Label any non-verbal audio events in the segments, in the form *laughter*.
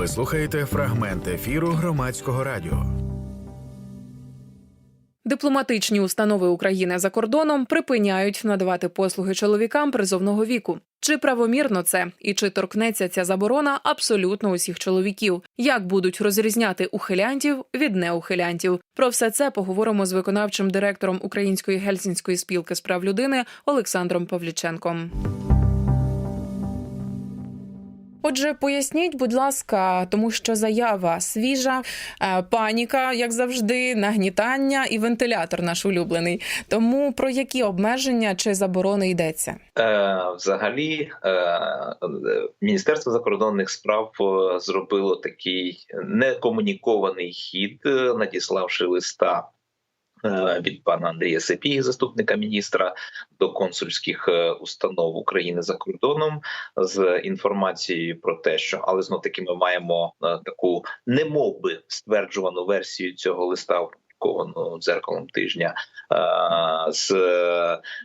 Ви слухаєте фрагмент ефіру громадського радіо. Дипломатичні установи України за кордоном припиняють надавати послуги чоловікам призовного віку. Чи правомірно це і чи торкнеться ця заборона абсолютно усіх чоловіків? Як будуть розрізняти ухилянтів від неухилянтів? Про все це поговоримо з виконавчим директором Української гельсінської спілки з прав людини Олександром Павліченком. Отже, поясніть, будь ласка, тому що заява свіжа, е, паніка, як завжди, нагнітання і вентилятор наш улюблений. Тому про які обмеження чи заборони йдеться? Е, Взагалі, е, Міністерство закордонних справ зробило такий некомунікований хід, надіславши листа від пана Андрія Сепії, заступника міністра, до консульських е, установ України за кордоном з інформацією про те, що але знов таки ми маємо е, таку немовби стверджувану версію цього листа. Опублікованого дзеркалом тижня е, з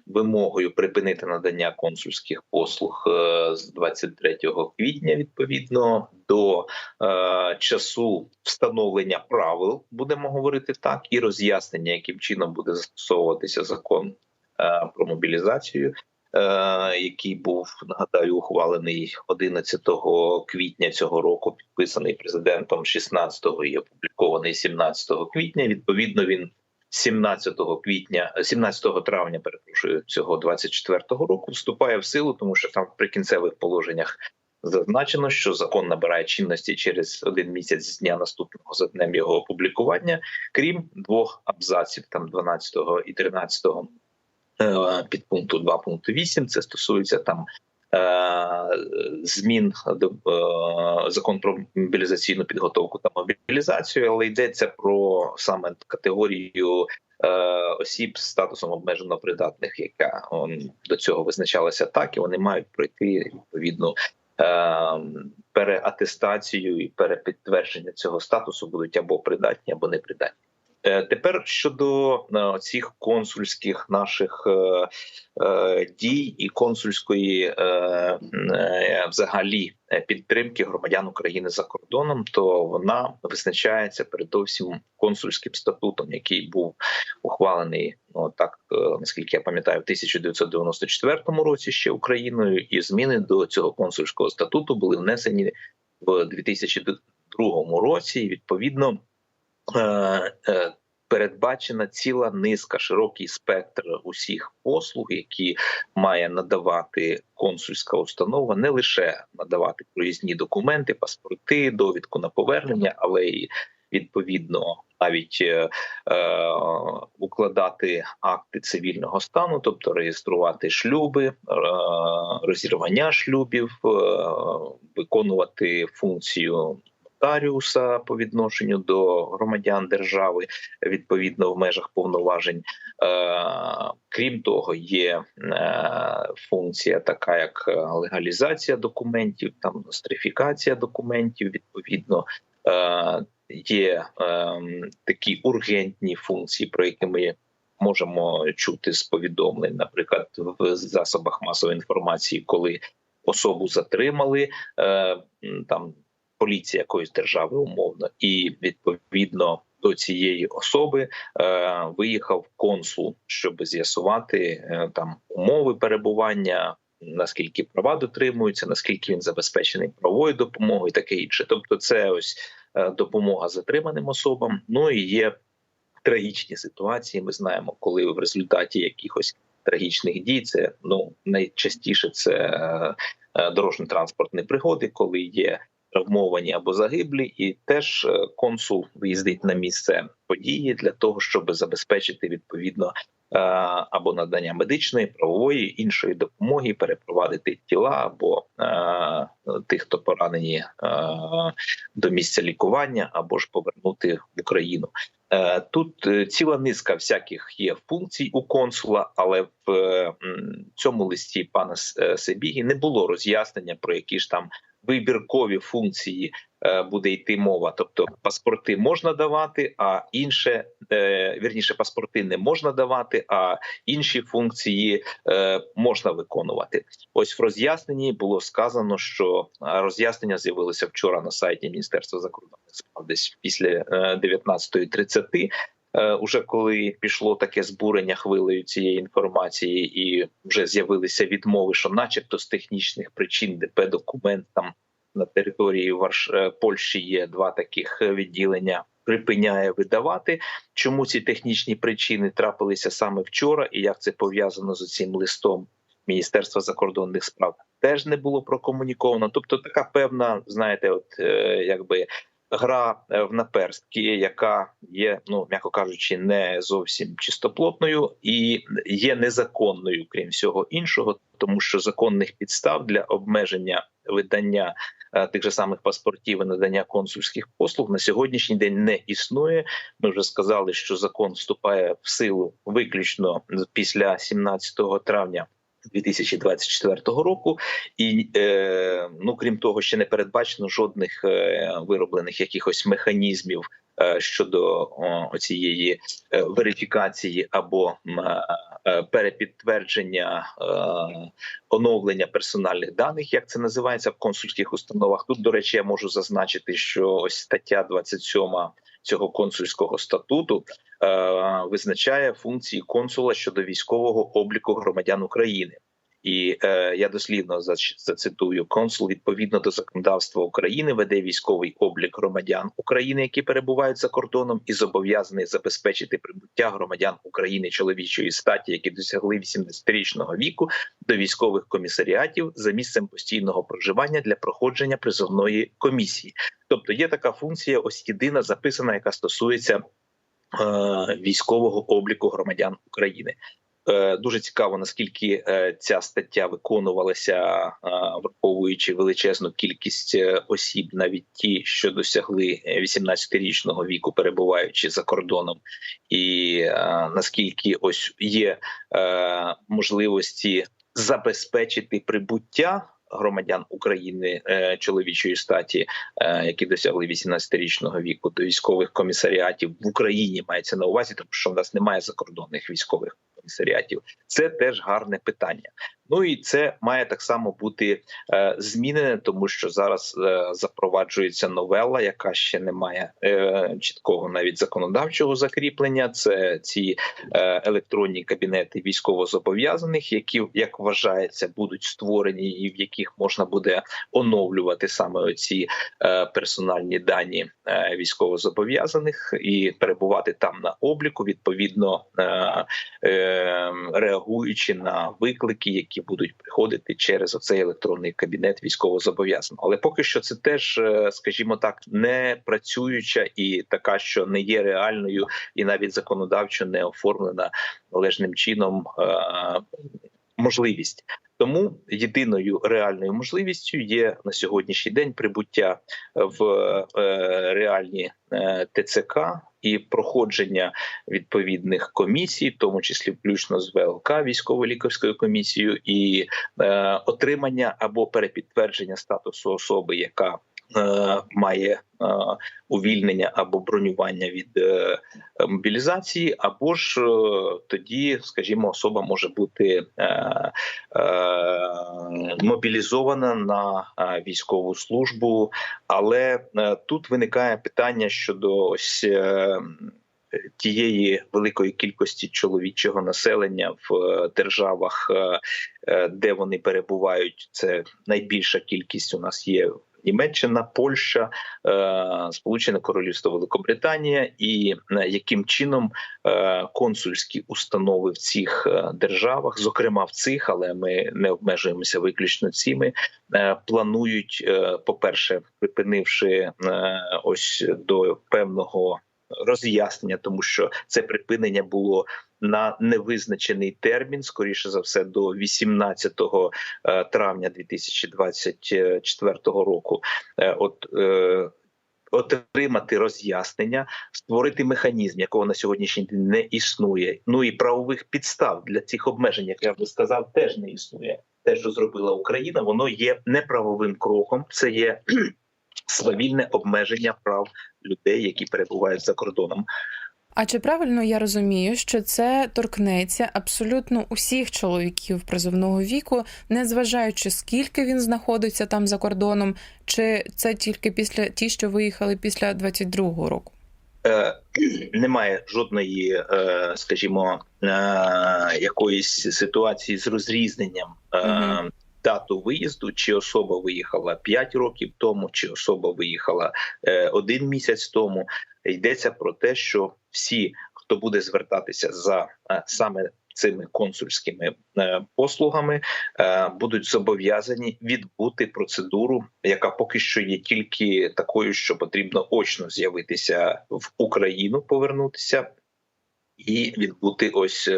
вимогою припинити надання консульських послуг е, з 23 квітня відповідно до е, часу встановлення правил, будемо говорити так, і роз'яснення, яким чином буде застосовуватися закон е, про мобілізацію. Е, Який був нагадаю ухвалений 11 квітня цього року, підписаний президентом 16-го і опублікований 17 квітня. Відповідно, він 17 квітня, 17 травня, перепрошую, цього 24-го року вступає в силу, тому що там в прикінцевих положеннях зазначено, що закон набирає чинності через один місяць з дня наступного за днем його опублікування, крім двох абзаців, там 12 і 13 е, підпункту 2.8. Це стосується там. е, Змін до е, закон про мобілізаційну підготовку та мобілізацію, але йдеться про саме категорію е, осіб з статусом обмежено придатних, яка он, до цього визначалася так, і вони мають пройти відповідну е, переатестацію і перепідтвердження цього статусу будуть або придатні, або непридатні. Е, Тепер щодо е, цих консульських наших е, дій і консульської взагалі підтримки громадян України за кордоном, то вона визначається передовсім консульським статутом, який був ухвалений ну так, наскільки я пам'ятаю, в 1994 році ще Україною, і зміни до цього консульського статуту були внесені в 2002 році. І відповідно передбачена ціла низка, широкий спектр усіх послуг, які має надавати консульська установа, не лише надавати проїзні документи, паспорти, довідку на повернення, але й відповідно навіть е, е, укладати акти цивільного стану, тобто реєструвати шлюби, е, розірвання шлюбів, е, виконувати функцію нотаріуса по відношенню до громадян держави відповідно в межах повноважень. Е, Крім того, є е, функція така, як е, легалізація документів, там нострифікація документів. Відповідно, є такі ургентні функції, про які ми можемо чути з повідомлень, наприклад, в засобах масової інформації, коли особу затримали, там поліція якоїсь держави умовно, і відповідно до цієї особи е, виїхав консул, щоб з'ясувати е, там умови перебування. Наскільки права дотримуються, наскільки він забезпечений правовою допомогою, і таке інше. Тобто, це ось е, допомога затриманим особам. Ну і є трагічні ситуації. Ми знаємо, коли в результаті якихось трагічних дій це ну найчастіше це е, е, дорожньо-транспортні пригоди, коли є травмовані або загиблі, і теж е, консул виїздить на місце події для того, щоб забезпечити відповідно е, або надання медичної, правової іншої допомоги, перепровадити тіла або е, тих, хто поранені до місця лікування, або ж повернути в Україну. Тут ціла низка всяких є функцій у консула, але в цьому листі пана Себігі не було роз'яснення про які ж там вибіркові функції е, буде йти мова. Тобто паспорти можна давати, а інше е, вірніше паспорти не можна давати, а інші функції е, можна виконувати. Ось в роз'ясненні було сказано, що роз'яснення з'явилося вчора на сайті Міністерства закордонних справ десь після е, 19.30. Е, Уже коли пішло таке збурення хвилею цієї інформації, і вже з'явилися відмови, що, начебто, з технічних причин ДП документ там на території Варш... е, Польщі є два таких відділення. Припиняє видавати, чому ці технічні причини трапилися саме вчора, і як це пов'язано з цим листом Міністерства закордонних справ, теж не було прокомуніковано. Тобто, така певна, знаєте, от е, якби гра е, в наперстки, яка є, ну м'яко кажучи, не зовсім чистоплотною і є незаконною, крім всього іншого, тому що законних підстав для обмеження видання е, тих же самих паспортів і надання консульських послуг на сьогоднішній день не існує. Ми вже сказали, що закон вступає в силу виключно після 17 травня. 2024 року, і е, ну крім того, ще не передбачено жодних е, вироблених якихось механізмів е, щодо о, цієї е, верифікації або е, перепідтвердження е, оновлення персональних даних, як це називається в консульських установах. Тут, до речі, я можу зазначити, що ось стаття 27 цього консульського статуту е, визначає функції консула щодо військового обліку громадян України. І е, я дослівно зач- зацитую консул відповідно до законодавства України веде військовий облік громадян України, які перебувають за кордоном, і зобов'язаний забезпечити прибуття громадян України чоловічої статі, які досягли 18-річного віку, до військових комісаріатів за місцем постійного проживання для проходження призовної комісії. Тобто є така функція, ось єдина записана, яка стосується е, військового обліку громадян України. Е, Дуже цікаво, наскільки е, ця стаття виконувалася, е, враховуючи величезну кількість осіб, навіть ті, що досягли е, 18-річного віку, перебуваючи за кордоном, і наскільки ось є можливості забезпечити прибуття. Громадян України чоловічої статі, які досягли 18-річного віку, до військових комісаріатів в Україні мається на увазі, тому що в нас немає закордонних військових комісаріатів. Це теж гарне питання. Ну і це має так само бути е, змінене, тому що зараз е, запроваджується новела, яка ще не має е, чіткого навіть законодавчого закріплення. Це ці е, електронні кабінети військовозобов'язаних, які як вважається будуть створені, і в яких можна буде оновлювати саме оці е, персональні дані е, військовозобов'язаних і перебувати там на обліку, відповідно е, е, реагуючи на виклики, які будуть приходити через оцей електронний кабінет військовозобов'язаного. Але поки що це теж, е, скажімо так, не працююча і така, що не є реальною, і навіть законодавчо не оформлена належним чином е, можливість. Тому єдиною реальною можливістю є на сьогоднішній день прибуття в е, реальні е, ТЦК і проходження відповідних комісій, в тому числі включно з ВЛК військово-лікарською комісією, і е, отримання або перепідтвердження статусу особи, яка е, має е, увільнення або бронювання від е, мобілізації, або ж е, тоді, скажімо, особа може бути е, е, мобілізована на е, військову службу, але е, тут виникає питання щодо ось. е, Тієї великої кількості чоловічого населення в е, державах, е, е, де вони перебувають, це найбільша кількість у нас є Німеччина, Польща, е, Сполучене Королівство Великобританія, і е, яким чином е, консульські установи в цих державах, зокрема в цих, але ми не обмежуємося виключно цими, планують, е, по-перше, припинивши ось до певного роз'яснення, тому що це припинення було на невизначений термін, скоріше за все, до 18 е, травня 2024 року. Е, От е, Отримати роз'яснення, створити механізм, якого на сьогоднішній день не існує. Ну і правових підстав для цих обмежень, як я вже сказав, теж не існує. Те, що зробила Україна, воно є неправовим кроком. Це є свавільне обмеження прав людей, які перебувають за кордоном. А чи правильно я розумію, що це торкнеться абсолютно усіх чоловіків призовного віку, незважаючи скільки він знаходиться там за кордоном, чи це тільки після ті, що виїхали після 22-го року? Е, *clears throat* немає жодної, е, скажімо, е, якоїсь ситуації з розрізненням е, Мгм. Дату виїзду, чи особа виїхала 5 років тому, чи особа виїхала е, один місяць тому. Йдеться про те, що всі, хто буде звертатися за е, саме цими консульськими е, послугами, будуть зобов'язані відбути процедуру, яка поки що є тільки такою, що потрібно очно з'явитися в Україну, повернутися. І відбути ось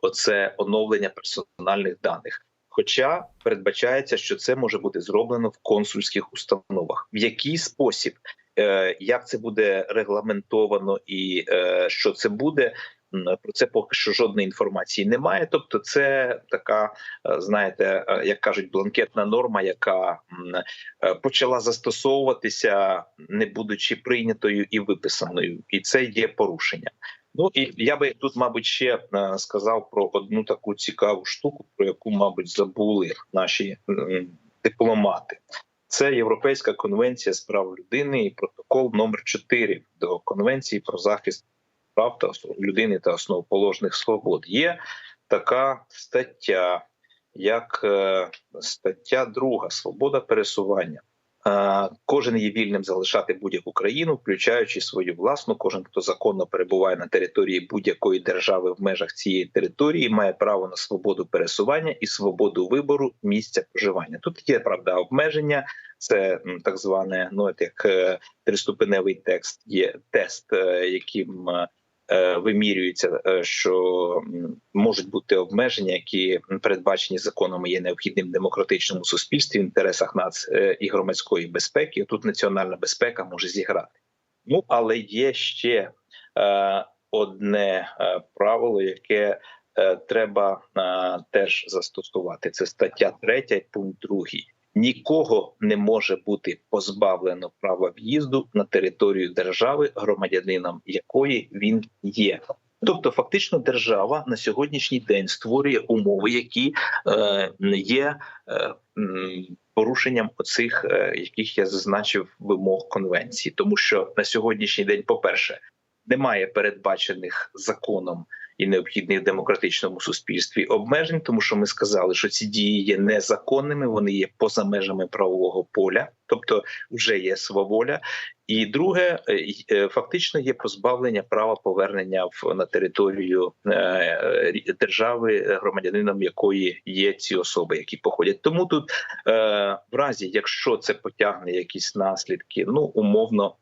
оце оновлення персональних даних. Хоча передбачається, що це може бути зроблено в консульських установах. В який спосіб, е, як це буде регламентовано і е, що це буде, про це поки що жодної інформації немає. Тобто, це така, е, знаєте, як кажуть, бланкетна норма, яка почала застосовуватися, не будучи прийнятою і виписаною, і це є порушення. Ну і я би тут, мабуть, ще е, сказав про одну таку цікаву штуку, про яку, мабуть, забули наші дипломати. Це Європейська конвенція з прав людини і протокол номер 4 до конвенції про захист прав та людини та основоположних свобод. Є така стаття, як е, стаття 2 свобода пересування. Кожен є вільним залишати будь-яку країну, включаючи свою власну. Кожен, хто законно перебуває на території будь-якої держави в межах цієї території, має право на свободу пересування і свободу вибору місця проживання. Тут є правда обмеження. Це так зване, ну як е, триступеневий текст, є тест, е, яким е, вимірюється, е, що можуть бути обмеження, які передбачені законом є необхідним демократичному суспільстві в інтересах нац е, і громадської безпеки. Тут національна безпека може зіграти. Ну але є ще е, одне е, правило, яке е, треба е, теж застосувати. Це стаття 3, пункт 2. Нікого не може бути позбавлено права в'їзду на територію держави, громадянином якої він є. Тобто, фактично, держава на сьогоднішній день створює умови, які е, є е, порушенням оцих, е, яких я зазначив вимог конвенції, тому що на сьогоднішній день, по-перше, немає передбачених законом і необхідних демократичному суспільстві обмежень, тому що ми сказали, що ці дії є незаконними, вони є поза межами правового поля, тобто вже є сваволя. І друге, е, е, фактично є позбавлення права повернення в на територію е, держави, громадянином якої є ці особи, які походять. Тому тут, в разі, якщо це потягне якісь наслідки, ну умовно,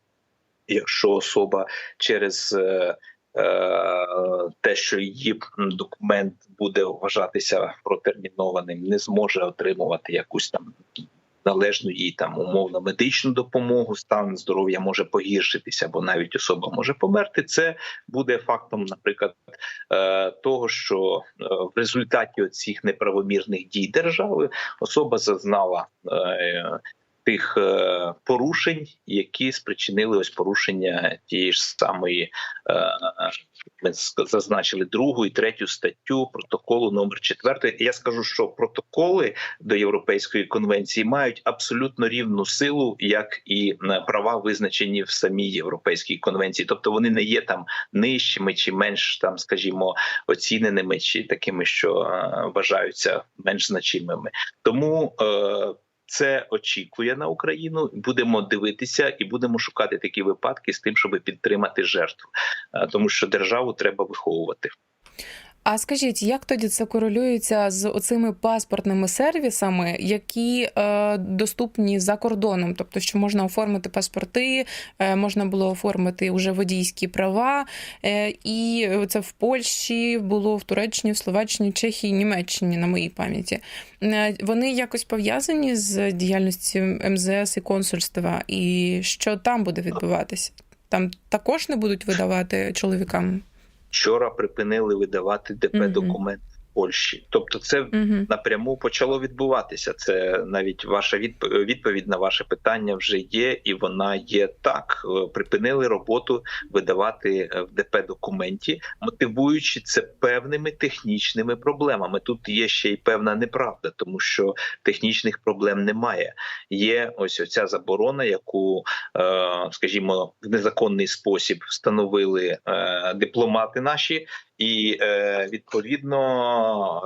якщо особа через те, що її документ буде вважатися протермінованим, не зможе отримувати якусь там належну їй там умовно медичну допомогу, стан здоров'я може погіршитися, або навіть особа може померти. Це буде фактом, наприклад, е, того, що е, в результаті цих неправомірних дій держави особа зазнала. Тих е, порушень, які спричинили ось порушення тієї ж самої, е, ми зазначили другу і третю статтю протоколу номер 4. Я скажу, що протоколи до Європейської конвенції мають абсолютно рівну силу, як і е, права, визначені в самій Європейській конвенції. Тобто вони не є там нижчими чи менш там, скажімо, оціненими, чи такими, що вважаються менш значимими. Тому це очікує на Україну. Будемо дивитися і будемо шукати такі випадки з тим, щоб підтримати жертву, Е, тому що державу треба виховувати. А скажіть, як тоді це корелюється з оцими паспортними сервісами, які е, доступні за кордоном? Тобто, що можна оформити паспорти, е, можна було оформити вже водійські права, е, і це в Польщі було в Туреччині, в Словаччині, Чехії, Німеччині, на моїй пам'яті. Е, вони якось пов'язані з діяльністю МЗС і консульства, і що там буде відбуватися? Там також не будуть видавати чоловікам. Вчора припинили видавати ДП Мгм. Польщі. Тобто, це Угу. напряму почало відбуватися. Це навіть ваша відп- відповідь на ваше питання вже є, і вона є так. Е, Припинили роботу видавати е, в ДП документі, мотивуючи це певними технічними проблемами. Тут є ще й певна неправда, тому що технічних проблем немає. Є ось оця заборона, яку, е, скажімо, в незаконний спосіб встановили дипломати наші. І е, відповідно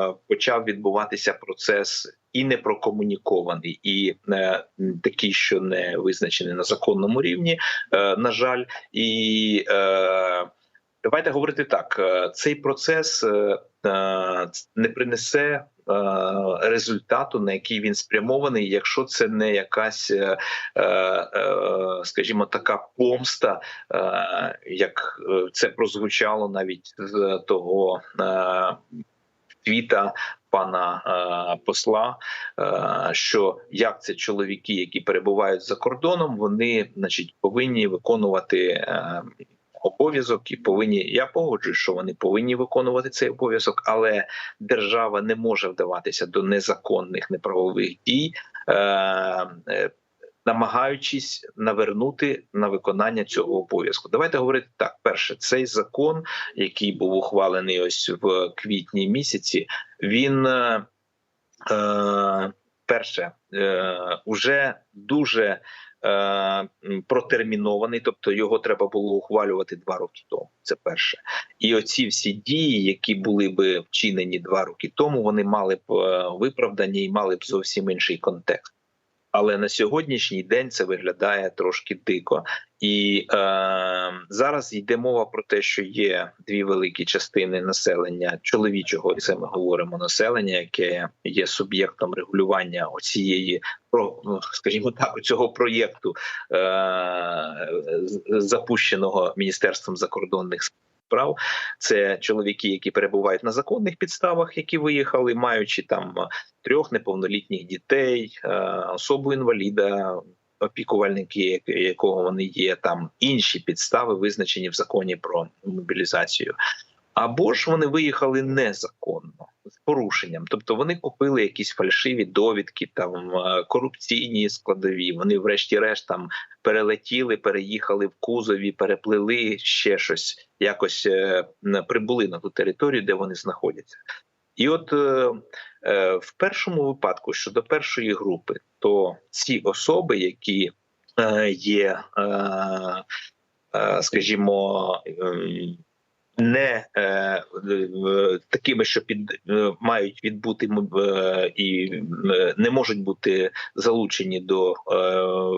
е, почав відбуватися процес і не прокомунікований, і е, такий, що не визначений на законному рівні, на жаль, і давайте говорити так: е, цей процес е, е, не принесе. Результату, на який він спрямований, якщо це не якась, скажімо, така помста, як це прозвучало навіть з того твіта пана посла, що як це чоловіки, які перебувають за кордоном, вони, значить, повинні виконувати. Обов'язок і повинні я погоджуюсь, що вони повинні виконувати цей обов'язок, але держава не може вдаватися до незаконних неправових дій, е, е, намагаючись навернути на виконання цього обов'язку. Давайте говорити так: перше, цей закон, який був ухвалений ось в квітні місяці, він е, е, перше е, уже дуже. Е, Протермінований, тобто його треба було ухвалювати два роки тому. Це перше, і оці всі дії, які були би вчинені два роки тому, вони мали б виправдання виправдані і мали б зовсім інший контекст. Але на сьогоднішній день це виглядає трошки дико, і е, зараз йде мова про те, що є дві великі частини населення чоловічого, і це ми говоримо населення, яке є суб'єктом регулювання оцієї ну, скажімо так, цього проєкту, е, запущеного міністерством закордонних справ. Це чоловіки, які перебувають на законних підставах, які виїхали, маючи там трьох неповнолітніх дітей, е, особу інваліда. Опікувальники, якого вони є, там інші підстави визначені в законі про мобілізацію, або ж вони виїхали незаконно з порушенням, тобто вони купили якісь фальшиві довідки, там е, корупційні складові. Вони, врешті-решт, там перелетіли, переїхали в кузові, переплили ще щось, якось е, прибули на ту територію, де вони знаходяться. І от е, е, в першому випадку щодо першої групи, то ці особи, які є, е, е, скажімо, ем, не е, такими, що під е, мають відбути е, і е, не можуть бути залучені до е,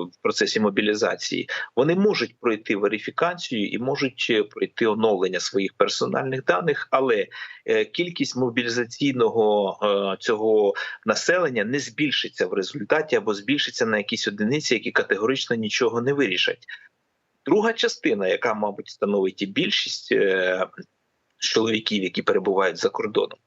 в процесі мобілізації, вони можуть пройти верифікацію і можуть е, пройти оновлення своїх персональних даних, але кількість мобілізаційного е, цього населення не збільшиться в результаті або збільшиться на якісь одиниці, які категорично нічого не вирішать. Друга частина, яка, мабуть, становить і більшість е, чоловіків, які перебувають за кордоном,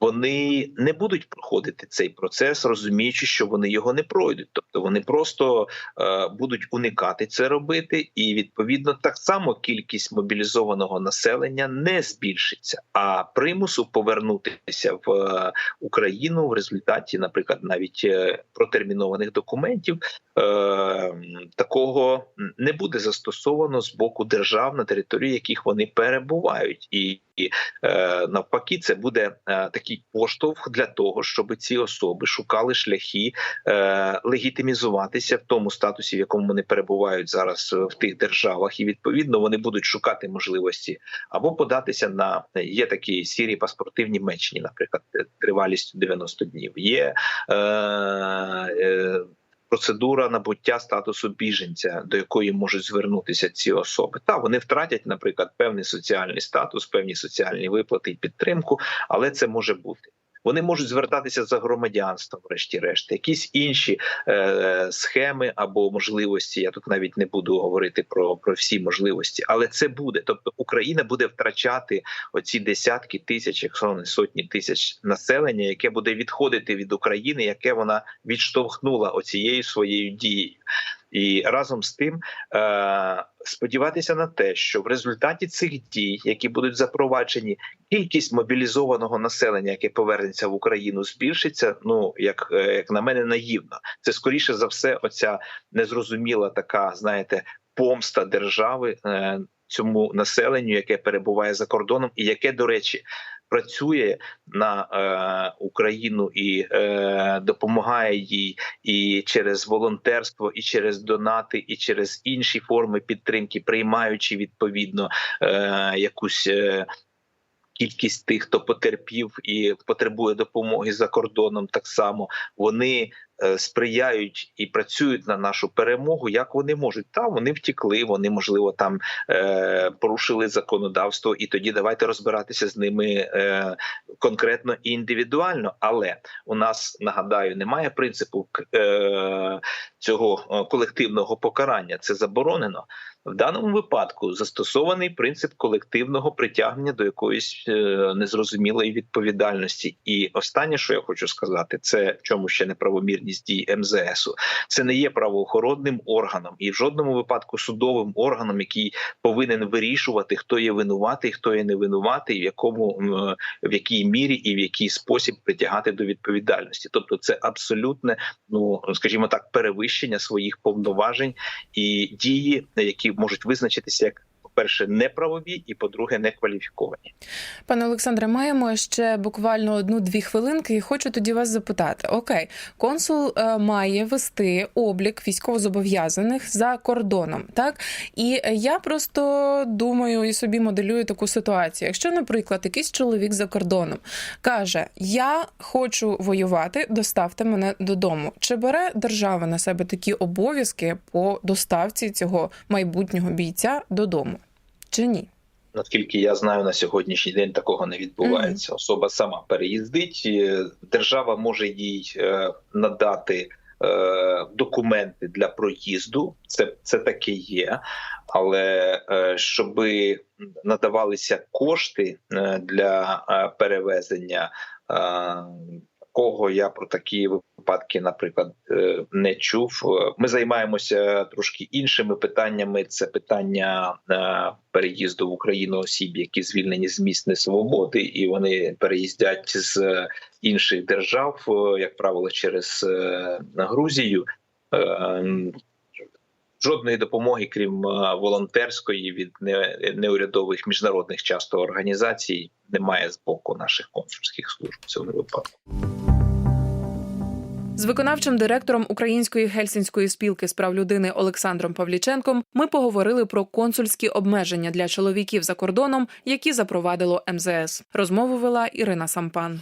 вони не будуть проходити цей процес, розуміючи, що вони його не пройдуть. Тобто вони просто е, будуть уникати це робити, і відповідно так само кількість мобілізованого населення не збільшиться, а примусу повернутися в е, Україну в результаті, наприклад, навіть е, протермінованих документів. Е, такого не буде застосовано з боку держав на території, яких вони перебувають, і, і е, навпаки, це буде е, такий поштовх для того, щоб ці особи шукали шляхи е, легітимізуватися в тому статусі, в якому вони перебувають зараз в тих державах, і відповідно вони будуть шукати можливості або податися на є такі сірі паспортивні мечні, наприклад, тривалістю 90 днів. Є процедура набуття статусу біженця, до якої можуть звернутися ці особи. Та вони втратять, наприклад, певний соціальний статус, певні соціальні виплати і підтримку, але це може бути. Вони можуть звертатися за громадянством, врешті-решт, якісь інші е, схеми або можливості. Я тут навіть не буду говорити про, про всі можливості, але це буде. Тобто Україна буде втрачати оці десятки тисяч, якщо не сотні тисяч населення, яке буде відходити від України, яке вона відштовхнула оцією своєю дією. І разом з тим е, сподіватися на те, що в результаті цих дій, які будуть запроваджені, кількість мобілізованого населення, яке повернеться в Україну, збільшиться. Ну як, е, як на мене, наївно. Це скоріше за все, оця незрозуміла така, знаєте, помста держави е, цьому населенню, яке перебуває за кордоном, і яке, до речі, працює на е, Україну і е, допомагає їй і через волонтерство, і через донати, і через інші форми підтримки, приймаючи відповідно е, якусь. Е, Кількість тих, хто потерпів і потребує допомоги за кордоном, так само вони сприяють і працюють на нашу перемогу, як вони можуть. Та вони втікли, вони можливо там е, порушили законодавство, і тоді давайте розбиратися з ними е, конкретно і індивідуально. Але у нас нагадаю, немає принципу е, цього е, колективного покарання. Це заборонено. В даному випадку застосований принцип колективного притягнення до якоїсь е, незрозумілої відповідальності. І останнє, що я хочу сказати, це в чому ще неправомірність дій МЗСу. Це не є правоохоронним органом і в жодному випадку судовим органом, який повинен вирішувати, хто є винуватий, хто є не винуватий, в якому в якій мірі і в який спосіб притягати до відповідальності. Тобто, це абсолютне, ну скажімо так, перевищення своїх повноважень і дії, які можуть визначитися як. По-перше, неправові, і по-друге, некваліфіковані. Пане Олександре, маємо ще буквально одну-дві хвилинки, і хочу тоді вас запитати: окей, консул е, має вести облік військовозобов'язаних за кордоном, так і я просто думаю і собі моделюю таку ситуацію. Якщо, наприклад, якийсь чоловік за кордоном каже: Я хочу воювати, доставте мене додому. Чи бере держава на себе такі обов'язки по доставці цього майбутнього бійця додому? Чи ні? Наскільки я знаю, на сьогоднішній день такого не відбувається. Особа сама переїздить, е, держава може їй е, надати е, документи для проїзду. Це, це таке є. Але щоб надавалися кошти для перевезення. Кого я про такі випадки, наприклад, е, не чув. Е, Ми займаємося трошки іншими питаннями. Це питання е, переїзду в Україну осіб, які звільнені з місць несвободи, і вони переїздять з інших держав, як правило, через Грузію. Жодної допомоги, крім волонтерської від неурядових міжнародних часто організацій, немає з боку наших консульських служб в цьому випадку. З виконавчим директором Української гельсінської спілки з прав людини Олександром Павліченком ми поговорили про консульські обмеження для чоловіків за кордоном, які запровадило МЗС. Розмову вела Ірина Сампан.